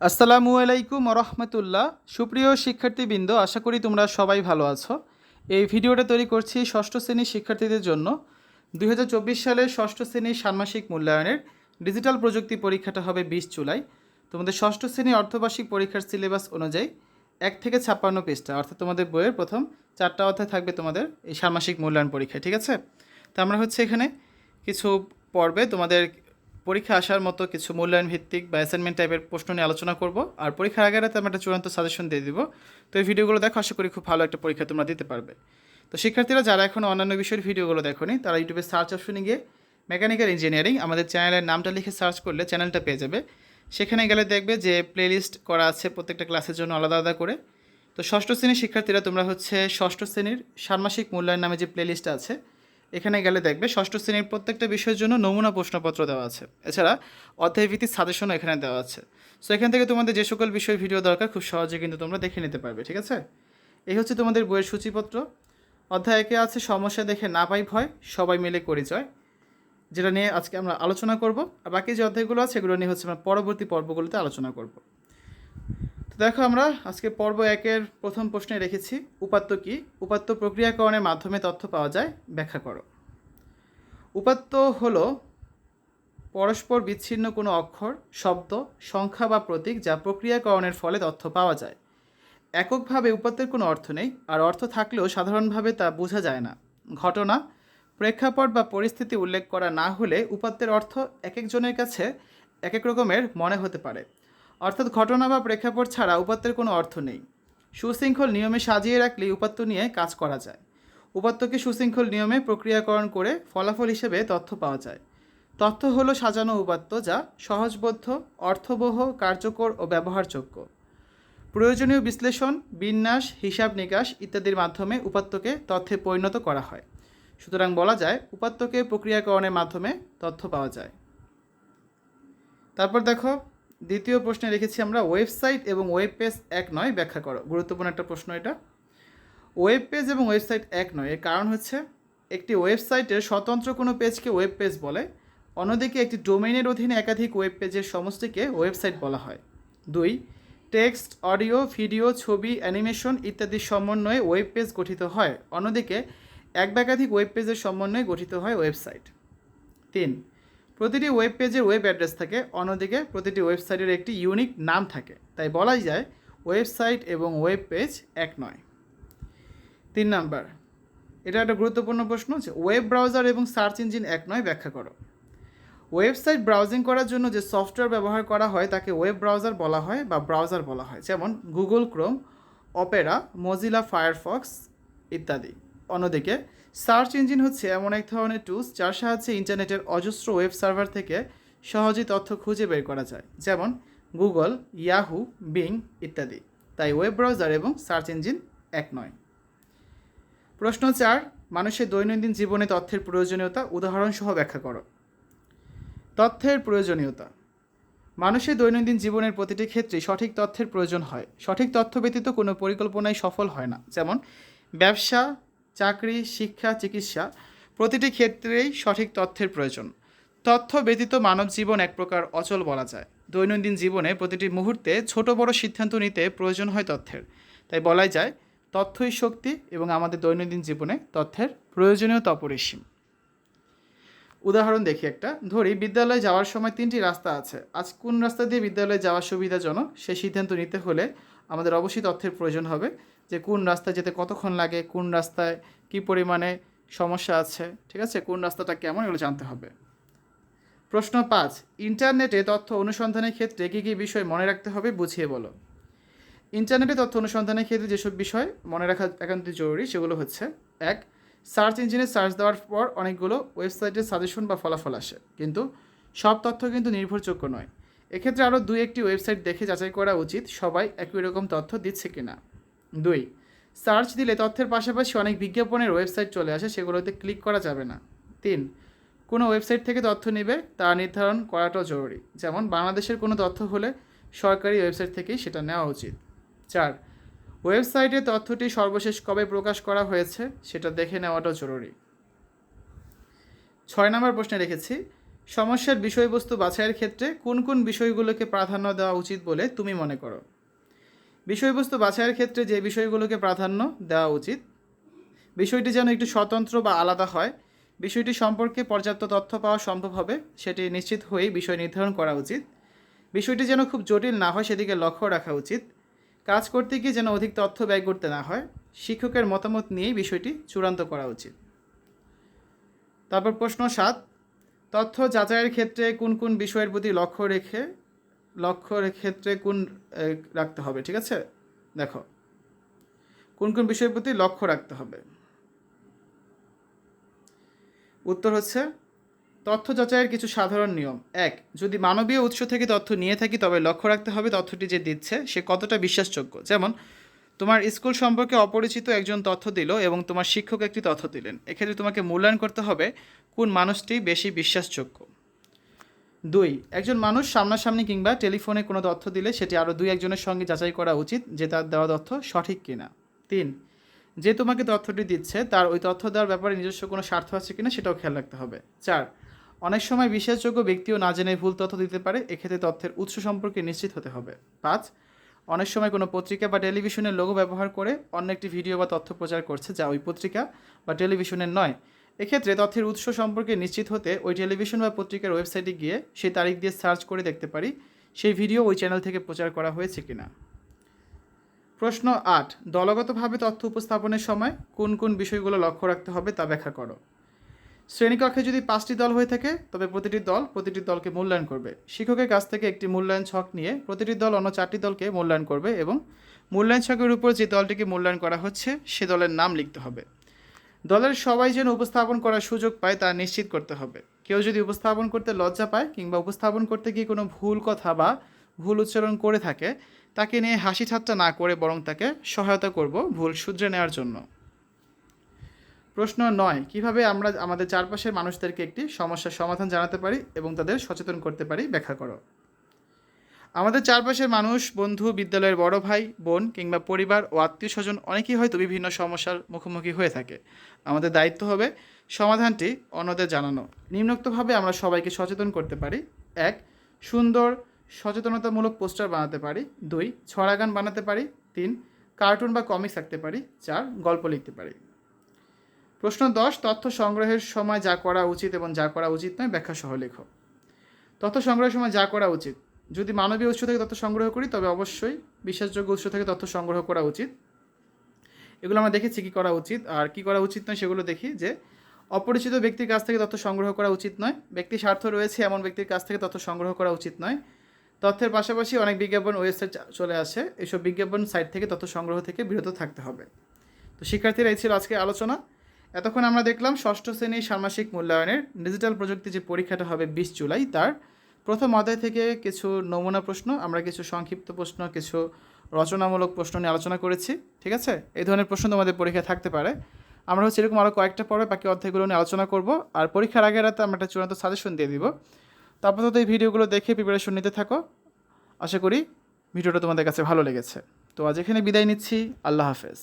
আসসালামু আলাইকুম রহমতুল্লাহ সুপ্রিয় শিক্ষার্থীবৃন্দ, আশা করি তোমরা সবাই ভালো আছো। এই ভিডিওটা তৈরি করছি ষষ্ঠ শ্রেণির শিক্ষার্থীদের জন্য। দুই হাজার চব্বিশ সালের ষষ্ঠ শ্রেণির ষান্মাসিক মূল্যায়নের ডিজিটাল প্রযুক্তি পরীক্ষাটা হবে বিশ জুলাই। তোমাদের ষষ্ঠ শ্রেণির অর্ধবার্ষিক পরীক্ষার সিলেবাস অনুযায়ী এক থেকে ছাপ্পান্ন পৃষ্ঠা, অর্থাৎ তোমাদের বইয়ের প্রথম চারটা অধ্যায় থাকবে তোমাদের এই ষান্মাসিক মূল্যায়ন পরীক্ষায়, ঠিক আছে? তো আমরা হচ্ছে এখানে কিছু পর্বে তোমাদের পরীক্ষা আসার মতো কিছু মূল্যায়ন ভিত্তিক বা অ্যাসাইনমেন্ট টাইপের প্রশ্ন নিয়ে আলোচনা করব। আর পরীক্ষার আগে রাতে আমরা একটা চূড়ান্ত সাজেশন দিয়ে দিব। তো এই ভিডিওগুলো দেখো, আশা করি খুব ভালো একটা পরীক্ষা তোমরা দিতে পারবে। তো শিক্ষার্থীরা, যারা এখন অন্যান্য বিষয়ের ভিডিওগুলো দেখোনি, তারা ইউটিউবে সার্চ অপশনে গিয়ে মেকানিক্যাল ইঞ্জিনিয়ারিং আমাদের চ্যানেলের নামটা লিখে সার্চ করলে চ্যানেলটা পেয়ে যাবে। সেখানে গেলে দেখবে যে প্লেলিস্ট করা আছে প্রত্যেকটা ক্লাসের জন্য আলাদা আলাদা করে। তো ষষ্ঠ শ্রেণির শিক্ষার্থীরা তোমরা হচ্ছে ষষ্ঠ শ্রেণির ষান্মাসিক মূল্যায়ন নামে যে প্লেলিস্ট আছে এখানে গেলে দেখবে ষষ্ঠ শ্রেণির প্রত্যেকটা বিষয়ের জন্য নমুনা প্রশ্নপত্র দেওয়া আছে। এছাড়া অধ্যায়ভিত্তিক সাজেশনও এখানে দেওয়া আছে। সো এখান থেকে তোমাদের যে সকল বিষয় ভিডিও দরকার, খুব সহজে কিন্তু তোমরা দেখে নিতে পারবে, ঠিক আছে? এই হচ্ছে তোমাদের বইয়ের সূচিপত্র। অধ্যায় একে আছে, সমস্যা দেখে না পাই ভয়, সবাই মিলে করি জয় যেটা নিয়ে আজকে আমরা আলোচনা করব। আর বাকি যে অধ্যায়গুলো আছে, এগুলো নিয়ে হচ্ছে আমরা পরবর্তী পর্বগুলোতে আলোচনা করব। দেখো আমরা আজকে পর্ব একের প্রথম প্রশ্নে রেখেছি, উপাত্ত কি? উপাত্ত প্রক্রিয়াকরণের মাধ্যমে তথ্য পাওয়া যায়, ব্যাখ্যা করো। উপাত্ত হলো পরস্পর বিচ্ছিন্ন কোনো অক্ষর, শব্দ, সংখ্যা বা প্রতীক যা প্রক্রিয়াকরণের ফলে তথ্য পাওয়া যায়। এককভাবে উপাত্তের কোনো অর্থ নেই, আর অর্থ থাকলেও সাধারণভাবে তা বোঝা যায় না। ঘটনা, প্রেক্ষাপট বা পরিস্থিতি উল্লেখ করা না হলে উপাত্তের অর্থ এক একজনের কাছে এক এক রকমের মনে হতে পারে। অর্থাৎ ঘটনা বা প্রেক্ষাপট ছাড়া উপাত্তের কোনো অর্থ নেই। সুশৃঙ্খল নিয়মে সাজিয়ে রাখলে উপাত্ত নিয়ে কাজ করা যায়। উপাত্তকে সুশৃঙ্খল নিয়মে প্রক্রিয়াকরণ করে ফলাফল হিসেবে তথ্য পাওয়া যায়। তথ্য হলো সাজানো উপাত্ত যা সহজবোধ্য অর্থবহ, কার্যকর ও ব্যবহারযোগ্য। প্রয়োজনীয় বিশ্লেষণ, বিন্যাস, হিসাব নিকাশ ইত্যাদির মাধ্যমে উপাত্তকে তথ্যে পরিণত করা হয়। সুতরাং বলা যায়, উপাত্তকে প্রক্রিয়াকরণের মাধ্যমে তথ্য পাওয়া যায়। তারপর দেখো দ্বিতীয় প্রশ্নে রেখেছি আমরা ওয়েবসাইট এবং ওয়েব পেজ এক নয় ব্যাখ্যা করো। গুরুত্বপূর্ণ একটা প্রশ্ন এটা। ওয়েব পেজ এবং ওয়েবসাইট এক নয়, এর কারণ হচ্ছে একটি ওয়েবসাইটের স্বতন্ত্র কোনো পেজকে ওয়েব পেজ বলে, অন্যদিকে একটি ডোমেইনের অধীনে একাধিক ওয়েব পেজের সমষ্টিকে ওয়েবসাইট বলা হয়। দুই, টেক্সট, অডিও, ভিডিও, ছবি, অ্যানিমেশন ইত্যাদির সমন্বয়ে ওয়েব পেজ গঠিত হয়। অন্যদিকে এক একাধিক ওয়েব পেজের সমন্বয়ে গঠিত হয় ওয়েবসাইট। তিন প্রতিটি ওয়েব পেজের ওয়েব অ্যাড্রেস থাকে, অন্যদিকে প্রতিটি ওয়েবসাইটের একটি ইউনিক নাম থাকে। তাই বলাই যায় ওয়েবসাইট এবং ওয়েব পেজ এক নয়। তিন নাম্বার, এটা একটা গুরুত্বপূর্ণ প্রশ্ন যে ওয়েব ব্রাউজার এবং সার্চ ইঞ্জিন এক নয়, ব্যাখ্যা করো। ওয়েবসাইট ব্রাউজিং করার জন্য যে সফটওয়্যার ব্যবহার করা হয়, তাকে ওয়েব ব্রাউজার বলা হয় বা ব্রাউজার বলা হয়। যেমন Google Chrome Opera Mozilla Firefox ইত্যাদি। অন্যদিকে, সার্চ ইঞ্জিন হচ্ছে এমন এক ধরনের টুলস যার সাহায্যে ইন্টারনেটের অজস্র ওয়েব সার্ভার থেকে সহজেই তথ্য খুঁজে বের করা যায়, যেমন গুগল ইয়াহু বিং ইত্যাদি। তাই ওয়েব ব্রাউজার এবং সার্চ ইঞ্জিন এক নয়। প্রশ্ন চার, মানুষের দৈনন্দিন জীবনে তথ্যের প্রয়োজনীয়তা, উদাহরণসহ ব্যাখ্যা করো। তথ্যের প্রয়োজনীয়তা। মানুষের দৈনন্দিন জীবনের প্রতিটি ক্ষেত্রে সঠিক তথ্যের প্রয়োজন হয়। সঠিক তথ্য ব্যতীত কোনো পরিকল্পনাই সফল হয় না। যেমন ব্যবসা চাকরি, শিক্ষা, চিকিৎসা প্রতিটি ক্ষেত্রেই সঠিক তথ্যের প্রয়োজন। তথ্য ব্যতীত মানব জীবন এক প্রকার অচল বলা যায়। দৈনন্দিন জীবনে প্রতিটি মুহূর্তে ছোট বড় সিদ্ধান্ত নিতে প্রয়োজন হয় তথ্যের। তাই বলাই যায়, তথ্যই শক্তি এবং আমাদের দৈনন্দিন জীবনে তথ্যের প্রয়োজনীয়তা অপরিসীম। উদাহরণ দেখি একটা। ধরি, বিদ্যালয়ে যাওয়ার সময় তিনটি রাস্তা আছে। আজ কোন রাস্তা দিয়ে বিদ্যালয়ে যাওয়া সুবিধাজনক? সে সিদ্ধান্ত নিতে হলে আমাদের অবশ্যই তথ্যের প্রয়োজন হবে যে কোন রাস্তায় যেতে কতক্ষণ লাগে, কোন রাস্তায় কি পরিমাণে সমস্যা আছে, ঠিক আছে? কোন রাস্তাটা কেমন এগুলো জানতে হবে। প্রশ্ন পাঁচ, ইন্টারনেটে তথ্য অনুসন্ধানের ক্ষেত্রে কী কী বিষয় মনে রাখতে হবে বুঝিয়ে বলো। ইন্টারনেটে তথ্য অনুসন্ধানের ক্ষেত্রে যেসব বিষয় মনে রাখা একান্ত জরুরি সেগুলো হচ্ছে, এক সার্চ ইঞ্জিনে সার্চ দেওয়ার পর অনেকগুলো ওয়েবসাইটের সাজেশন বা ফলাফল আসে। কিন্তু সব তথ্য কিন্তু নির্ভরযোগ্য নয়। এক্ষেত্রে আরও দুই একটি ওয়েবসাইট দেখে যাচাই করা উচিত সবাই একই রকম তথ্য দিচ্ছে কি না দুই, সার্চ দিলে তথ্যের পাশাপাশি অনেক বিজ্ঞাপনের ওয়েবসাইট চলে আসে, সেগুলোতে ক্লিক করা যাবে না। তিন, কোনো ওয়েবসাইট থেকে তথ্য নেবে তা নির্ধারণ করাটাও জরুরি। যেমন বাংলাদেশের কোনো তথ্য হলে সরকারি ওয়েবসাইট থেকেই সেটা নেওয়া উচিত। চার ওয়েবসাইটে তথ্যটি সর্বশেষ কবে প্রকাশ করা হয়েছে সেটা দেখে নেওয়াটাও জরুরি। ছয় নম্বর প্রশ্নে রেখেছি সমস্যার বিষয়বস্তু বাছাইয়ের ক্ষেত্রে কোন কোন বিষয়গুলোকে প্রাধান্য দেওয়া উচিত বলে তুমি মনে করো? বিষয়বস্তু বাছাইয়ের ক্ষেত্রে যে বিষয়গুলোকে প্রাধান্য দেওয়া উচিত, বিষয়টি যেন একটু স্বতন্ত্র বা আলাদা হয়, বিষয়টি সম্পর্কে পর্যাপ্ত তথ্য পাওয়া সম্ভব হবে, সেটি নিশ্চিত হয়েই বিষয় নির্ধারণ করা উচিত, বিষয়টি যেন খুব জটিল না হয় সেদিকে লক্ষ্য রাখা উচিত কাজ করতে গিয়ে যেন অধিক তথ্য ব্যয় করতে না হয়, শিক্ষকের মতামত নিয়েই বিষয়টি চূড়ান্ত করা উচিত। তারপর প্রশ্ন সাত, তথ্য যাচাইয়ের ক্ষেত্রে কোন কোন বিষয়ের প্রতি লক্ষ্য রেখে লক্ষ্যের ক্ষেত্রে কোন রাখতে হবে, ঠিক আছে? দেখো, কোন কোন বিষয়ের প্রতি লক্ষ্য রাখতে হবে? উত্তর হচ্ছে তথ্য যাচাইয়ের কিছু সাধারণ নিয়ম। এক, যদি মানবীয় উৎস থেকে তথ্য নিয়ে থাকি, তবে লক্ষ্য রাখতে হবে তথ্যটি যে দিচ্ছে, সে কতটা বিশ্বাসযোগ্য। যেমন, তোমার স্কুল সম্পর্কে অপরিচিত একজন তথ্য দিল এবং তোমার শিক্ষক একটি তথ্য দিলেন। এক্ষেত্রে তোমাকে মূল্যায়ন করতে হবে কোন মানুষটি বেশি বিশ্বাসযোগ্য। দুই, একজন মানুষ সামনাসামনি কিংবা টেলিফোনে কোনো তথ্য দিলে, সেটি আরও দুই একজনের সঙ্গে যাচাই করা উচিত যে তার দেওয়া তথ্য সঠিক কিনা। তিন, যে তোমাকে তথ্যটি দিচ্ছে, তার ওই তথ্য দেওয়ার ব্যাপারে নিজস্ব কোনো স্বার্থ আছে কিনা, সেটাও খেয়াল রাখতে হবে। চার অনেক সময় বিশ্বাসযোগ্য ব্যক্তিও না জেনে ভুল তথ্য দিতে পারে, এক্ষেত্রে তথ্যের উৎস সম্পর্কে নিশ্চিত হতে হবে। পাঁচ, অনেক সময় কোনো পত্রিকা বা টেলিভিশনের লোগো ব্যবহার করে অন্য একটি ভিডিও বা তথ্য প্রচার করছে যা ওই পত্রিকা বা টেলিভিশনের নয়। এক্ষেত্রে তথ্যের উৎস সম্পর্কে নিশ্চিত হতে ওই টেলিভিশন বা পত্রিকার ওয়েবসাইটে গিয়ে সেই তারিখ দিয়ে সার্চ করে দেখতে পারি সেই ভিডিও ওই চ্যানেল থেকে প্রচার করা হয়েছে কিনা। প্রশ্ন আট, দলগতভাবে তথ্য উপস্থাপনের সময় কোন কোন বিষয়গুলো লক্ষ্য রাখতে হবে তা ব্যাখ্যা করো। শ্রেণীকক্ষে যদি পাঁচটি দল হয়ে থাকে, তবে প্রতিটি দল প্রতিটি দলকে মূল্যায়ন করবে। শিক্ষকের কাছ থেকে একটি মূল্যায়ন ছক নিয়ে প্রতিটি দল অন্য চারটি দলকে মূল্যায়ন করবে এবং মূল্যায়ন ছকের উপর যে দলটিকে মূল্যায়ন করা হচ্ছে, সে দলের নাম লিখতে হবে। দলের সবাই যেন উপস্থাপন করার সুযোগ পায়, তা নিশ্চিত করতে হবে। কেউ যদি উপস্থাপন করতে লজ্জা পায় কিংবা উপস্থাপন করতে গিয়ে কোনো ভুল কথা বা ভুল উচ্চারণ করে থাকে, তাকে নিয়ে হাসি ঠাট্টা না করে বরং তাকে সহায়তা করব ভুল শুধরে নেওয়ার জন্য। প্রশ্ন নয়, কীভাবে আমরা আমাদের চারপাশের মানুষদেরকে একটি সমস্যার সমাধান জানাতে পারি এবং তাদের সচেতন করতে পারি, ব্যাখ্যা করো। আমাদের চারপাশের মানুষ, বন্ধু, বিদ্যালয়ের বড় ভাই, বোন কিংবা পরিবার ও আত্মীয় স্বজন অনেকেই হয়তো বিভিন্ন সমস্যার মুখোমুখি হয়ে থাকে। আমাদের দায়িত্ব হবে সমাধানটি অন্যদের জানানো। নিম্নোক্তভাবে আমরা সবাইকে সচেতন করতে পারি। এক, সুন্দর, সচেতনতামূলক পোস্টার বানাতে পারি। দুই ছড়া গান বানাতে পারি। তিন, কার্টুন বা কমিক্স আঁকতে পারি। চার, গল্প লিখতে পারি। প্রশ্ন দশ, তথ্য সংগ্রহের সময় যা করা উচিত এবং যা করা উচিত নয়, ব্যাখ্যা সহ লেখো। তথ্য সংগ্রহের সময় যা করা উচিত। যদি মানবীয় উৎস থেকে তথ্য সংগ্রহ করি, তবে অবশ্যই বিশ্বাসযোগ্য উৎস থেকে তথ্য সংগ্রহ করা উচিত। এগুলো আমরা দেখেছি কী করা উচিত আর কী করা উচিত নয় সেগুলো দেখি যে অপরিচিত ব্যক্তির কাছ থেকে তথ্য সংগ্রহ করা উচিত নয়, ব্যক্তি স্বার্থ রয়েছে এমন ব্যক্তির কাছ থেকে তথ্য সংগ্রহ করা উচিত নয়। তথ্যের পাশাপাশি অনেক বিজ্ঞাপন ওয়েবসাইট চলে আসে এইসব বিজ্ঞাপন সাইট থেকে তথ্য সংগ্রহ থেকে বিরত থাকতে হবে। তো শিক্ষার্থীরা এই ছিল আজকে আলোচনা। এতক্ষণ আমরা দেখলাম ষষ্ঠ শ্রেণির ষান্মাসিক মূল্যায়নের ডিজিটাল প্রযুক্তি যে পরীক্ষাটা হবে বিশ জুলাই, তার প্রথম অধ্যায় থেকে কিছু নমুনা প্রশ্ন, আমরা কিছু সংক্ষিপ্ত প্রশ্ন, কিছু রচনামূলক প্রশ্ন নিয়ে আলোচনা করেছি, ঠিক আছে? এই ধরনের প্রশ্ন তোমাদের পরীক্ষায় থাকতে পারে। আমরা হচ্ছে এরকম আরও কয়েকটা পর্বে বাকি অধ্যায়গুলো নিয়ে আলোচনা করব, আর পরীক্ষার আগের রাতে আমরা একটা চূড়ান্ত সাজেশন দিয়ে দিব। তারপর তো এই ভিডিওগুলো দেখে প্রিপারেশন নিতে থাকো। আশা করি ভিডিওটা তোমাদের কাছে ভালো লেগেছে। তো আজ এখানে বিদায় নিচ্ছি। আল্লাহ হাফেজ।